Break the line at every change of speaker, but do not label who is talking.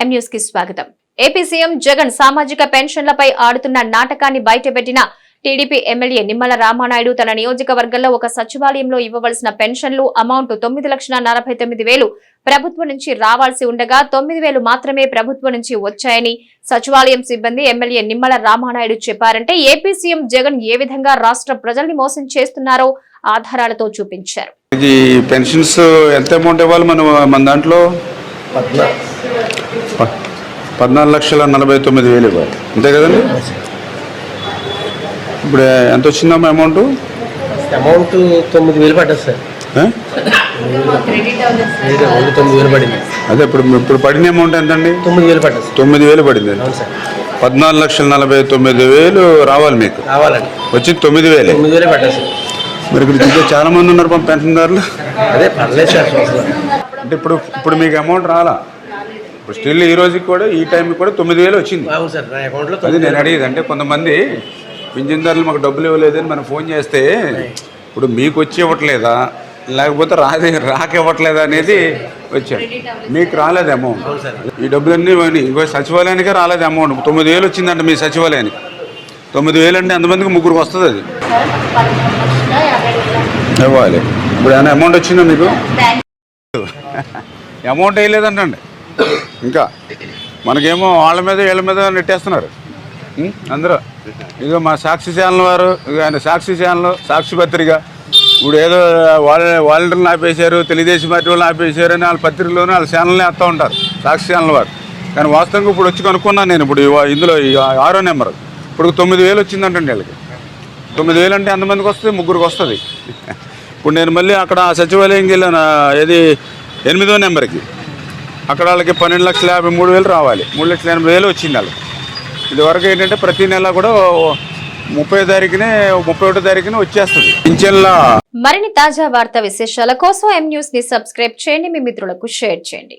ఎం కి స్వాగతం. AP CM Jagan సామాజిక పెన్షన్లపై ఆడుతున్న నాటకాన్ని బయటపెట్టిన టీడీపీ ఎమ్మెల్యే నిమ్మల రామానాయుడు తన నియోజకవర్గంలో ఒక సచివాలయంలో ఇవ్వవలసిన పెన్షన్లు అమౌంట్ తొమ్మిది లక్షల నలభై తొమ్మిది వేలు ప్రభుత్వం నుంచి రావాల్సి ఉండగా తొమ్మిది వేలు మాత్రమే ప్రభుత్వం నుంచి వచ్చాయని సచివాలయం సిబ్బంది ఎమ్మెల్యే నిమ్మల రామానాయుడు చెప్పారంటే ఏపీ సీఎం జగన్ ఏ విధంగా రాష్ట్ర ప్రజల్ని మోసం చేస్తున్నారో ఆధారాలతో చూపించారు.
ఇది పెన్షన్స్ ఎంత అమౌంట్ ఇవ్వాలి మనం మన దాంట్లో? పద్నాలుగు లక్షల నలభై తొమ్మిది వేలు ఇవ్వాలి. అంతే కదండి? ఇప్పుడు ఎంత వచ్చిందమ్మా అమౌంట్
అమౌంట్ తొమ్మిది వేలు పడ్డది సార్. తొమ్మిది వేలు పడింది.
అదే ఇప్పుడు ఇప్పుడు పడిన అమౌంట్ ఎంతండి?
తొమ్మిది వేలు పడ్డది
తొమ్మిది వేలు పడింది. పద్నాలుగు లక్షల నలభై తొమ్మిది వేలు రావాలి మీకు.
కావాలండి
వచ్చి తొమ్మిది వేలే.
తొమ్మిది వేలే పడ్డది సార్.
మరి ఇక్కడ చాలా మంది ఉన్నారు పెన్షన్దారులు.
అదే పర్లేదు సార్
అంటే ఇప్పుడు ఇప్పుడు మీకు అమౌంట్ రాలా? ఇప్పుడు స్టిల్ ఈ రోజుకి కూడా ఈ టైంకి కూడా తొమ్మిది వేలు వచ్చింది.
అవును సార్ నా అకౌంట్లో
అది నేను అడిగేది అంటే కొంతమంది పింఛన్దారులు మాకు డబ్బులు ఇవ్వలేదని మనం ఫోన్ చేస్తే ఇప్పుడు మీకు వచ్చి ఇవ్వట్లేదా? లేకపోతే రాదే రాక ఇవ్వట్లేదా అనేది వచ్చాడు మీకు రాలేదు అమౌంట్ ఈ డబ్బులన్నీ పోయినాయి. ఇంకో సచివాలయానికే రాలేదు అమౌంట్ తొమ్మిది వేలు వచ్చిందంట మీ సచివాలయానికి. తొమ్మిది వేలు అంటే ఎంతమందికి ముగ్గురికి వస్తుంది అది? ఇవ్వాలి. ఇప్పుడు ఏమైనా అమౌంట్ వచ్చిందా మీకు? అమౌంట్ వేయలేదంటండి ఇంకా మనకేమో వాళ్ళ మీద వీళ్ళ మీద నెట్టేస్తున్నారు. అందరూ. ఇదిగో మా సాక్షి ఛానల్ వారు ఆయన సాక్షి ఛానల్ సాక్షి పత్రిక. ఇప్పుడు ఏదో వాళ్ళ వాలంటీర్లు ఆపేశారు తెలుగుదేశం పార్టీ వాళ్ళు ఆపేశారు అని వాళ్ళ పత్రికలోనే వాళ్ళ ఛానల్ని వేస్తూ ఉంటారు సాక్షి ఛానల్ వారు. కానీ వాస్తవంగా ఇప్పుడు వచ్చి కనుక్కున్నాను నేను ఇప్పుడు ఇందులో ఆరో నెంబర్. ఇప్పుడు తొమ్మిది వేలు వచ్చిందంటండి వీళ్ళకి. తొమ్మిది వేలు అంటే ఎంతమందికి వస్తుంది? ముగ్గురికి వస్తుంది. ఇప్పుడు నేను మళ్ళీ అక్కడ సచివాలయం సచివాలయంకి వెళ్ళాను ఏది ఎనిమిదో నెంబర్కి. అక్కడ వాళ్ళకి పన్నెండు లక్షల యాభై మూడు వేలు రావాలి. మూడు లక్షల ఎనభై వేలు వచ్చింది వాళ్ళకి. ఇదివరకు ఏంటంటే ప్రతి నెల కూడా ముప్పై తారీఖునే ముప్పై ఒకటో తారీఖున వచ్చేస్తుంది. పింఛన్ల
మరిన్ని తాజా వార్తా విశేషాల కోసం ఎం న్యూస్ని సబ్స్క్రైబ్ చేయండి. మీ మిత్రులకు షేర్ చేయండి.